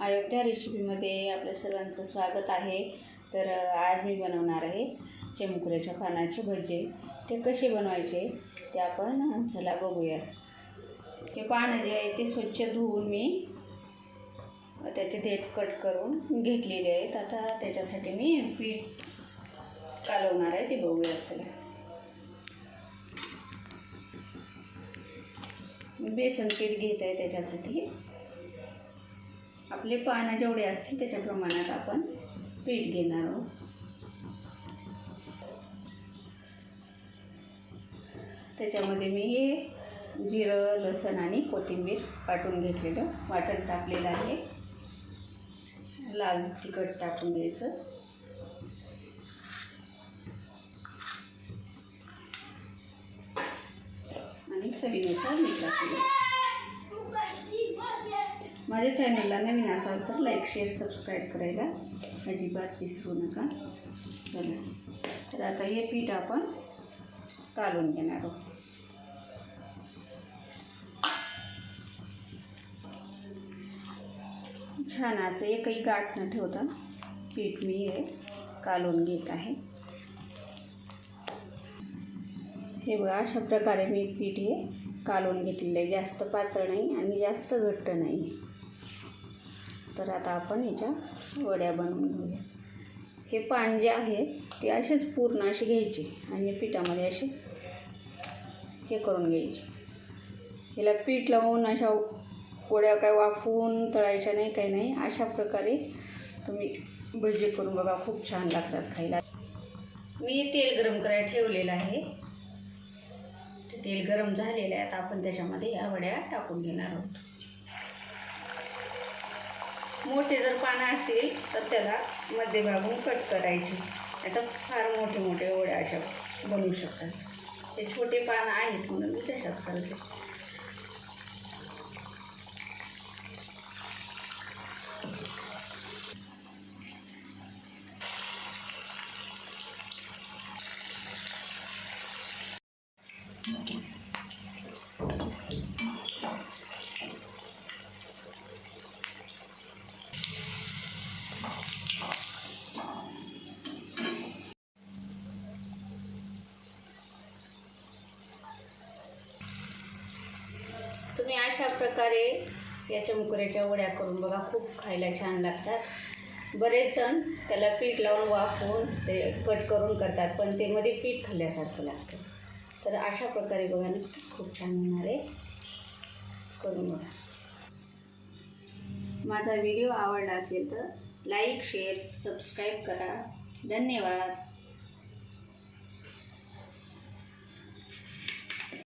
अयोध्या रेसिपीमध्ये आपल्या सर्वांचं स्वागत आहे. तर आज मी बनवणार आहे चिमुकल्याच्या पानाचे भजे. ते कसे बनवायचे ते आपण चला बघूया हे पानं जे आहे ते स्वच्छ धुवून मी त्याचे देठ कट करून घेतलेले आहेत. आता त्याच्यासाठी मी पीठ कालवणार आहे ते बघूया चला. बेसन पीठ घेत आहे त्याच्यासाठी. आपले पानं जेवढे असतील त्याच्या प्रमाणात आपण पीठ घेणार आहोत. त्याच्यामध्ये मी हे जिरं लसण आणि कोथिंबीर वाटून घेतलेलं वाटण टाकलेलं आहे. लाल तिखट टाकून घ्यायचं. आणि चवीनुसार मीठ टाकून घ्यायचं. माझ्या चॅनलला नवीन असाल तर लाईक शेअर सबस्क्राईब करायला अजिबात विसरू नका. चला. तर आता हे पीठ आपण काढून घेणार आहोत. छान असं एकही गाठ न ठेवता पीठ मी हे कालवून घेत आहे. हे बघा अशा प्रकारे मी पीठ हे कालवून घेतलेलं आहे. जास्त पातळ नाही आणि जास्त घट्ट नाही तर आता आपण याच्या वड्या बनवून घेऊया. हे पान जे आहे ते असेच पूर्ण असे घ्यायचे आणि पिठामध्ये असे हे करून घ्यायचे. याला पीठ लावून अशा वड्या काय वाफवून तळायच्या नाही काही नाही अशा प्रकारे तुम्ही भजी करून बघा खूप छान लागतात खायला. मी तेल गरम करायला ठेवलेलं आहे. तेल गरम झालेलं आहे. आता आपण त्याच्यामध्ये या वड्या टाकून घेणार आहोत. मोठे जर पानं असतील तर त्याला मध्यभागून कट करायची. आता फार मोठे मोठे ओळ्या अशा बनवू शकतात. ते छोटे पानं आहेत म्हणून मी तशाच करते. तुम्ही अशा प्रकारे याच्या मुकऱ्याच्या वड्या करून बघा खूप खायला छान लागतात. बरेच जण त्याला पीठ लावून वाफवून ते कट करून करतात पण ते मध्ये पीठ खाल्ल्यासारखं लागतं. तर अशा प्रकारे बघा नक्की खूप छान होणार आहे. करून बघा. माझा व्हिडिओ आवडला असेल तर लाईक शेअर सबस्क्राईब करा. धन्यवाद.